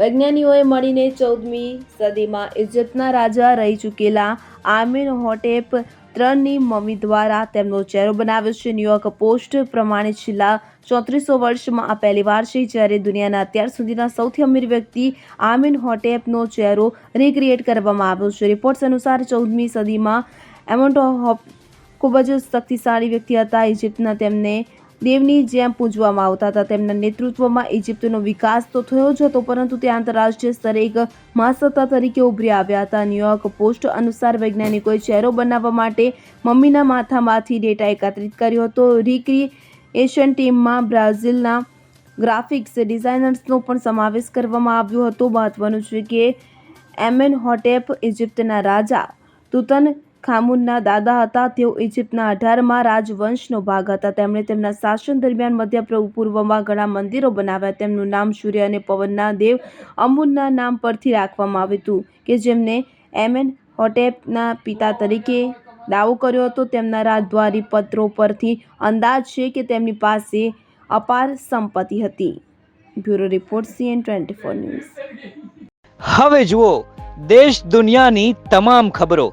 વૈજ્ઞાનિકોએ મળીને ચૌદમી સદીમાં ઇજિપ્તના રાજા રહી ચૂકેલા આમીન હોટેપ ત્રણની મમ્મી દ્વારા તેમનો ચહેરો બનાવ્યો છે. ન્યુયોર્ક પોસ્ટ પ્રમાણે છેલ્લા ચોત્રીસો વર્ષમાં આ પહેલીવાર છે જ્યારે દુનિયાના અત્યાર સુધીના સૌથી અમીર વ્યક્તિ આમીન હોટેપનો ચહેરો રિક્રિએટ કરવામાં આવ્યો છે. રિપોર્ટ્સ અનુસાર ચૌદમી સદીમાં એમોન્ટો હોપ ખૂબ જ શક્તિશાળી વ્યક્તિ હતા. ઇજિપ્તના તેમને દેવની જેમ પૂજવામાં આવતા હતા. તેમના નેતૃત્વમાં ઇજિપ્તનો વિકાસ તો થયો જ હતો, પરંતુ તે આંતરરાષ્ટ્રીય સ્તરે એક મહાસત્તા તરીકે ઉભરી આવ્યા હતા. ન્યુયોર્ક પોસ્ટ અનુસાર વૈજ્ઞાનિકોએ ચહેરો બનાવવા માટે મમ્મીના માથામાંથી ડેટા એકત્રિત કર્યો હતો. રિક્રિએશન ટીમમાં બ્રાઝિલના ગ્રાફિક્સ ડિઝાઇનર્સનો પણ સમાવેશ કરવામાં આવ્યો હતો. મહત્વનું છે કે એમેન હોટેપ ઇજિપ્તના રાજા તુતન ખામુનના દાદા હતા. તેઓ ઇજિપ્તના અઢારમાં રાજવંશનો ભાગ હતા. તેમણે તેમના શાસન દરમિયાન મધ્ય પૂર્વમાં ઘણા મંદિરો બનાવ્યા. તેમનું નામ સૂર્ય અને પવનના દેવ અમુનના નામ પરથી રાખવામાં આવ્યું હતું કે જેમને એમેન હોટેપના પિતા તરીકે દાવો કર્યો હતો. તેમના રાજદ્વારી પત્રો પરથી અંદાજ છે કે તેમની પાસે અપાર સંપત્તિ હતી. Bureau report, CN twenty four news. હવે જુઓ, દેશ દુનિયાની તમામ ખબરો.